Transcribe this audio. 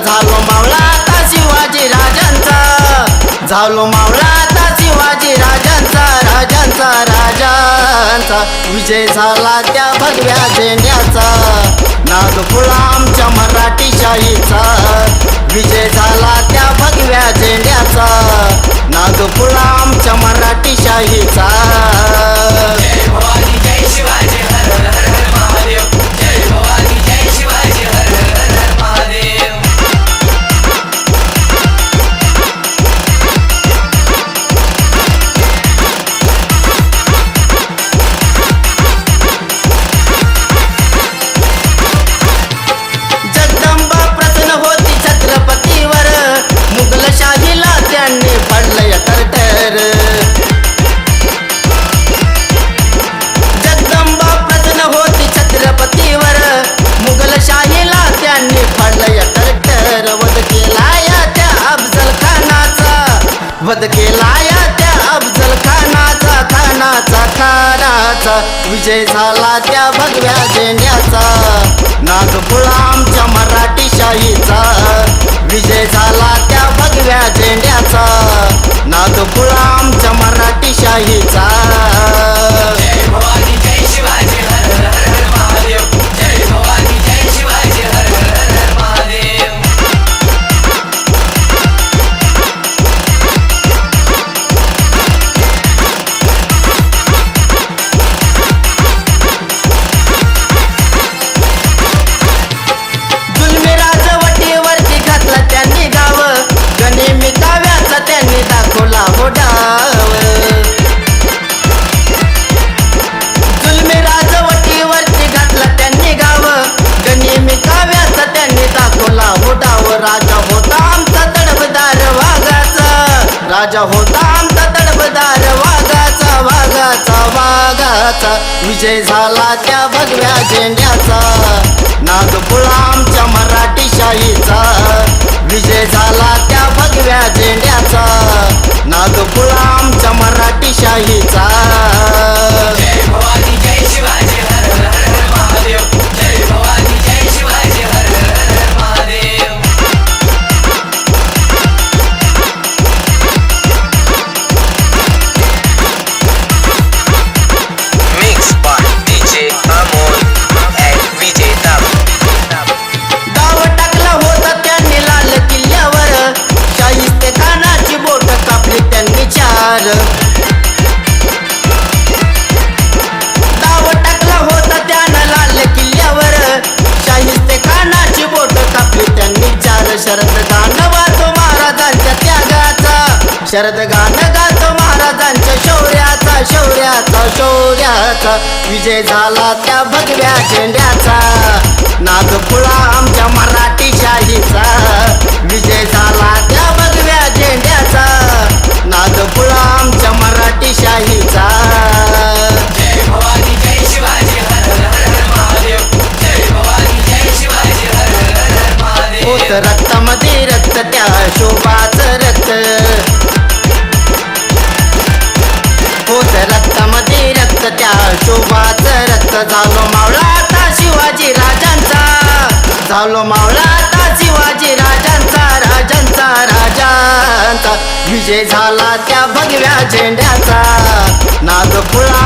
झालो मावळा आता शिवाजी राजांचा. झालो मावळा आता शिवाजी राजांचा राजांचा राजांचा. विजय झाला त्या भगव्या देण्याचा नागपुळा आमच्या मराठी शाहीचा. विजय झाला झेंड्याचा. नागपुरा आमच्या मराठी शाहीचा. विजय झाला त्या भगव्या जेण्याचा नागपुळा आमच्या मराठी शाहीचा. विजय झाला त्या भगव्या झेंड्याचा नागपुळा आमच्या मराठी शाहीचा. राजा होता आमचा तडफदार वाघाचा वाघाचा वाघाचा. विजय झाला त्या भगव्या झेंड्याचा. नागपुळा आमच्या शरद गाणं गातो महाराजांच्या शौर्याचा शौर्याचा शौर्याचा. विजय झाला त्या भगव्या झेंड्याचा. झालो मावळा आता शिवाजी राजांचा राजांचा राजांचा. विजय झाला त्या भगव्या झेंड्याचा. नाद फुला